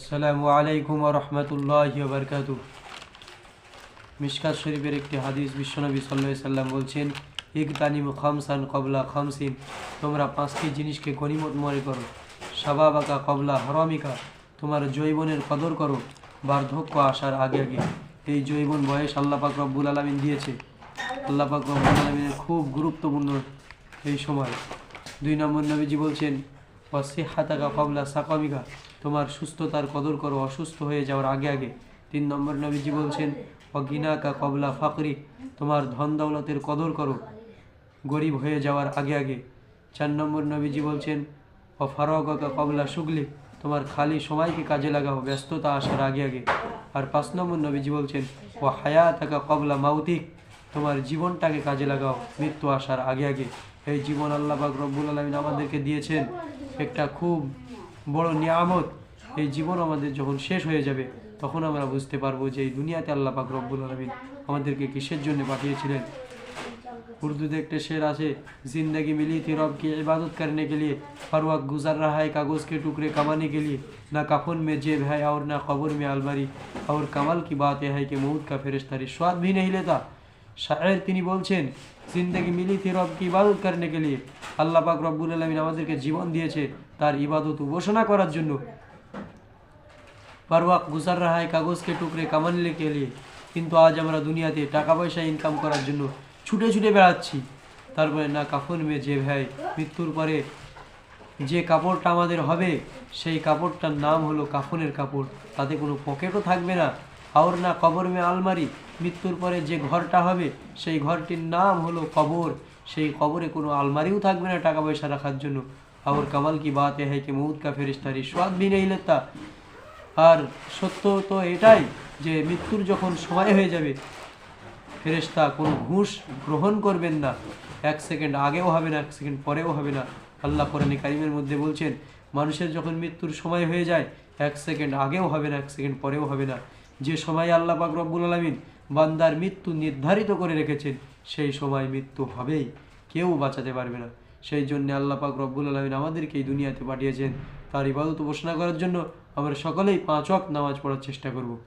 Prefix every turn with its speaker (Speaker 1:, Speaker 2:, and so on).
Speaker 1: আসসালামু আলাইকুম রহমতুল্লাহ বরকাত মিশকাত শরীফের একটি হাদিস বিশ্বনবী সাল্লাহ সাল্লাম বলছেন ইকতানিম খামসান কবলা খামসিন, তোমরা পাঁচটি জিনিসকে গনিমত মনে করো। কবলা হরমিকা, তোমার জৈবনের কদর করো, বার্ধক্য আসার আগে আগে। এই জৈবন বয়স আল্লাহ পাক রব্বুল আলমিন দিয়েছে। আল্লাপাক রব্বুল আলমিনের খুব গুরুত্বপূর্ণ এই সময়। দুই নম্বর নবীজি বলছেন হাতাকা কবলা সাকামিকা, তোমার সুস্থতার কদর করো, অসুস্থ হয়ে যাওয়ার আগে আগে। তিন নম্বর নবীজি বলছেন, অগিনাকা কবলা ফাকরি, তোমার ধন দৌলতের কদর করো, গরিব হয়ে যাওয়ার আগে আগে। চার নম্বর নবীজি বলছেন, ও ফারকা কবলা শুগলি, তোমার খালি সময়কে কাজে লাগাও, ব্যস্ততা আসার আগে আগে। আর পাঁচ নম্বর নবীজি বলছেন, ও হায়া থাকা কবলা মাউতিক তোমার জীবনটাকে কাজে লাগাও, মৃত্যু আসার আগে আগে। এই জীবন আল্লাহ পাক রব্বুল আলমিন আমাদেরকে দিয়েছেন। একটা খুব বড় নিয়ামত এই জীবন আমাদের যখন শেষ হয়ে যাবে তখন আমরা বুঝতে পারবো যে এই দুনিয়াতে আল্লাহ পাক রব্বুল আলমিন আমাদেরকে কিসের জন্য পাঠিয়েছিলেন उर्दू एक शेर आसे जिंदगी मिली थी रब की इबादत करने के लिए हर वक्त गुजर रहा है कागज़ के टुकड़े कमाने के लिए ना कफन में जेब है और ना कब्र में अलमारी और कमाल की बात यह है कि मौत का फरिश्ता रिश्वत भी नहीं लेता শায়ের তিনি বলছেন, জিন্দগি মিলি থি রব কি ইবাদত করেন কে আল্লাহ পাক রব্বুল আলমিন আমাদেরকে জীবন দিয়েছে তার ইবাদত উপাসনা করার জন্য। পারওয়াক গুজার রাহায় কাগজকে টুকরে কামানলে কে লিয়ে, কিন্তু আজ আমরা দুনিয়াতে টাকা পয়সা ইনকাম করার জন্য ছুটে ছুটে বেড়াচ্ছি। তারপরে, না, কাফন মে যে ভাই মৃত্যুর পরে, যে কাপড়টা আমাদের হবে, সেই কাপড়টার নাম হলো কাফনের কাপড়। তাতে কোনো পকেটও থাকবে না। আর না কবর মে আলমারি, মৃত্যুর পরে যে ঘরটা হবে, সেই ঘরটির নাম হলো কবর। সেই কবরে কোনো আলমারিও থাকবে না টাকা পয়সা রাখার জন্য। আর কামাল কি বাত এ হ্যাঁ কি মৌত কা ফেরিস্তা রিশ্বাদ ভি নেই আর সত্য তো এটাই যে মৃত্যুর যখন সময় হয়ে যাবে ফেরেশতা কোনো ঘুষ গ্রহণ করবেন না। এক সেকেন্ড আগেও হবে না, এক সেকেন্ড পরেও হবে না। আল্লাহ কোরআনে কারিমের মধ্যে বলছেন, মানুষের যখন মৃত্যুর সময় হয়ে যায়, এক সেকেন্ড আগেও হবে না, এক সেকেন্ড পরেও হবে না। যে সময় আল্লাহ পাক রব্বুল আলমিন বান্দার মৃত্যু নির্ধারিত করে রেখেছেন, সেই সময় মৃত্যু হবেই। কেউ বাঁচাতে পারবে না। সেই জন্য আল্লাহ পাক রব্বুল আলমিন আমাদেরকে এই দুনিয়াতে পাঠিয়েছেন। তার ইবাদত উপাসনা করার জন্য আমরা সকলেই পাঁচ নামাজ পড়ার চেষ্টা করব।